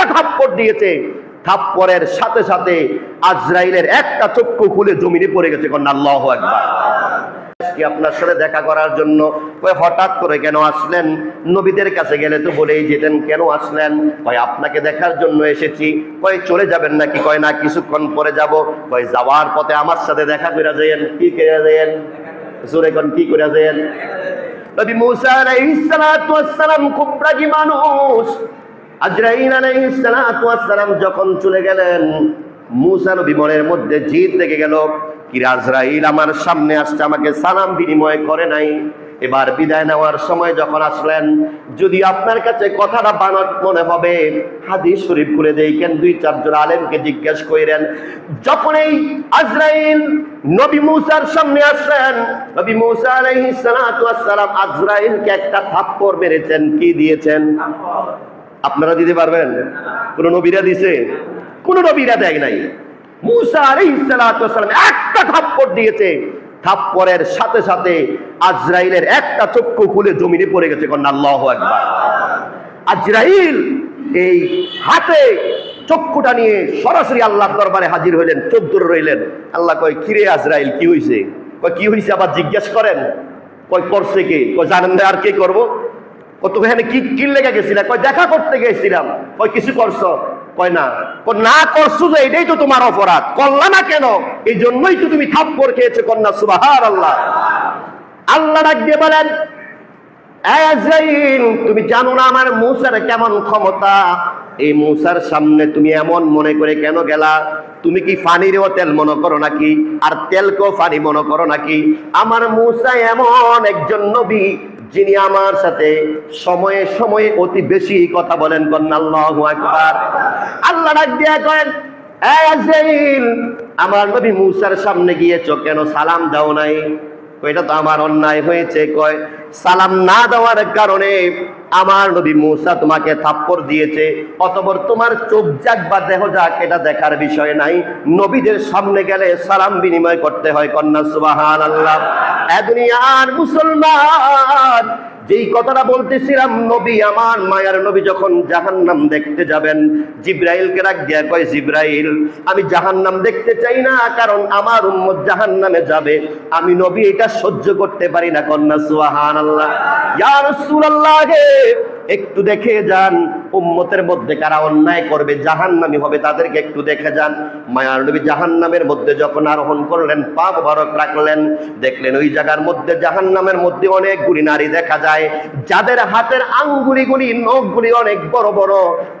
একটা থাপ্পড় দিয়েছে। থাপ্পড়ের সাথে সাথে আজরাইলের একটা চক্ষু খুলে জমিনে পড়ে গেছে, কন্যা একবার আপনার সাথে দেখা করার জন্য হঠাৎ করে কেন আসলেন? নবীদের কাছে গেলে তো বলেই যেতেন, কেন আসলেন? আপনাকে দেখার জন্য এসেছি। চলে যাবেন নাকি? কয়, না, কিছুক্ষণ পরে যাব। কয়, যাওয়ার পথে আমার সাথে দেখা করে যাইয়েন। কি করে যাইয়েন? জোরে কি করে যাইয়েন? নবী মুসা খুব রাগী মানুষ। আজরাইল আলাইহিস সালাতু ওয়াস সালাম যখন চলে গেলেন, মুসা নবী মধ্যে জিদ লেগে গেল। কি আজরাইল, আমার সামনে আসছে, আমাকে সালাম বিনিময় করে নাই। এবার বিদায় নেওয়ার সময় যখন আসলেন, যদি আপনার কাছে কথাটা বানত মনে হবে, হাদিস শরীফ করে দেই কেন দুই চারজন আলেমকে জিজ্ঞেস কইরেন, যখন এই আজরাইল নবী মুসার সামনে আসলেন, নবী মুসা আলাইহিস সালাম আজরাইলকে একটা থাপ্পড় মেরেছেন, কি দিয়েছেন? আপনারা দিতে পারবেন। কোন নবীরা দিছে, কোন নবীরা দেয় নাই। মুসা আলাইহিস সালাতু ওয়াস সালাম একটা থাপ্পড় দিয়েছে। থাপ্পড়ের সাথে সাথে আজরাইলের একটা চক্ষু খুলে জমিনে পড়ে গেছে আজরাইল এই হাতে চক্ষুটা নিয়ে সরাসরি আল্লাহর দরবারে হাজির হইলেন, চোখ রইলেন। আল্লাহ কয়, কিরে আজরাইল, কি হইছে? কয়, কি হইছে? আবার জিজ্ঞেস করেন, কয়, করছে কে? কয়, জানেন আর কে করব? ও তো এখানে কি কি লেগে গেছিলাম কয়, দেখা করতে গেছিলাম। কয়, কিছু করছ? কয়, না। না করছ যে এটাই তো তোমার অপরাধ। করলা না কেন? এই জন্যই তো তুমি থাপ্পড় খেয়েছো, কন্যা সুবাহার আল্লাহ আল্লাহ ডাক বলেন তুমি জানো না আমার মূসার কেমন ক্ষমতা? এই মূসার সামনে তুমি এমন মনে করে কেন গেলা? তুমি কি ফানিরও তেল মনে করো নাকি? আর তেলকেও ফানি মনে করো নাকি? আমার মূসা এমন একজন নবী যিনি আমার সাথে সময়ে সময়ে অতি বেশি কথা বলেন কন্যা আল্লাহু আল্লাহ ডাক দিয়া করেন আমার নবী মুসার সামনে গিয়েছ কেন? সালাম দাও নাই। এটা তো আমার অন্যায় হয়েছে, কয়, সালাম না দেওয়ার কারণে আমার নবী মূসা তোমাকে থাপ্পড় দিয়েছে, অতপর তোমার চোখ যাক বা দেহ যাক, এটা দেখার বিষয় নাই। নবীদের সামনে গেলে সালাম বিনিময় করতে হয়, কন্যা সুবাহান আল্লাহ দুনিয়ার মুসলমান যেই কথাটা বলতেছিলাম, নবী আমার মায়ার নবী যখন জাহান্নাম দেখতে যাবেন, জিব্রাইলকে রাখ দিয়া কয়, জিব্রাইল, আমি জাহান্নাম দেখতে চাই না, কারণ আমার উম্মত জাহান্নামে যাবে। আমি নবী, এটা সহ্য করতে পারি না, কন্যা সুহান আল্লাহ আল্লাহ রাসূলুল্লাহ একটু দেখে যান উম্মতের মধ্যে কারা অন্যায় করবে, জাহান্নামি হবে, তাদেরকে একটু দেখে যান। মায়ার নবী জাহান্নামের মধ্যে যখন আরোহণ করলেন, পা মোবারক রাখলেন, দেখলেন ওই জায়গার মধ্যে জাহান্নামের মধ্যে অনেকগুলি নারী দেখা যায়, যাদের হাতের আঙ্গুলিগুলি নখগুলি অনেক বড় বড়,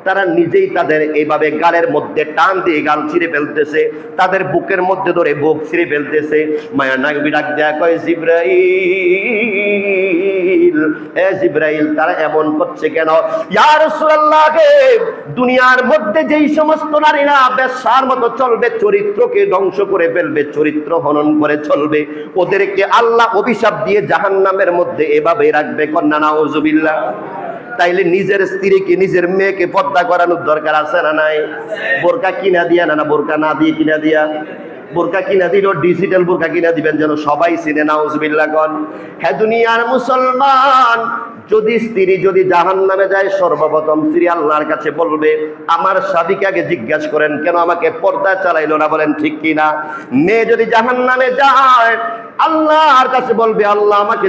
তারা নিজেই তাদের এইভাবে গালের মধ্যে টান দিয়ে গাল ছিঁড়ে ফেলতেছে, তাদের বুকের মধ্যে ধরে বুক ছিঁড়ে ফেলতেছে। মায়ার নাগবি ডাক দেয়া কয়, জিব্রাইল, এ জিব্রাইল, তারা এমন করছে কেন? ইয়া রাসূলুল্লাহ দুনিয়ার মধ্যে যেই সমস্ত নারীরা বেশ্যার মতো চলবে, চরিত্রকে ধ্বংস করে ফেলবে, চরিত্র হনন করে চলবে, ওদেরকে আল্লাহ অভিশাপ দিয়ে জাহান্নামের মধ্যে এভাবে রাখবে, কন্যা নাউজুবিল্লাহ। তাইলে নিজের স্ত্রীকে, নিজের মেয়েকে পদ্মা করানোর দরকার আছে না নাই? বোরকা কিনা দিয়া না না, বোরকা না দিয়ে কিনা দিয়া? বোরকা কিনা দিল ডিজিটাল বোরকা কিনা দিবেন যেন সবাই চিনে নাউজবিল্লা কন হ্যাঁ দুনিয়ার মুসলমান, যদি স্ত্রী যদি জাহান নামে যায়, সর্বপ্রথম স্ত্রী আল্লাহর কাছে বলবে, আমার স্বামীকে আগে জিজ্ঞাসা করেন, কেন আমাকে পর্দা চালাইলো না? বলেন, ঠিক কিনা? মেয়ে যদি জাহান নামে যায়, আল্লাহর কাছে বলবে, আল্লাহ আমাকে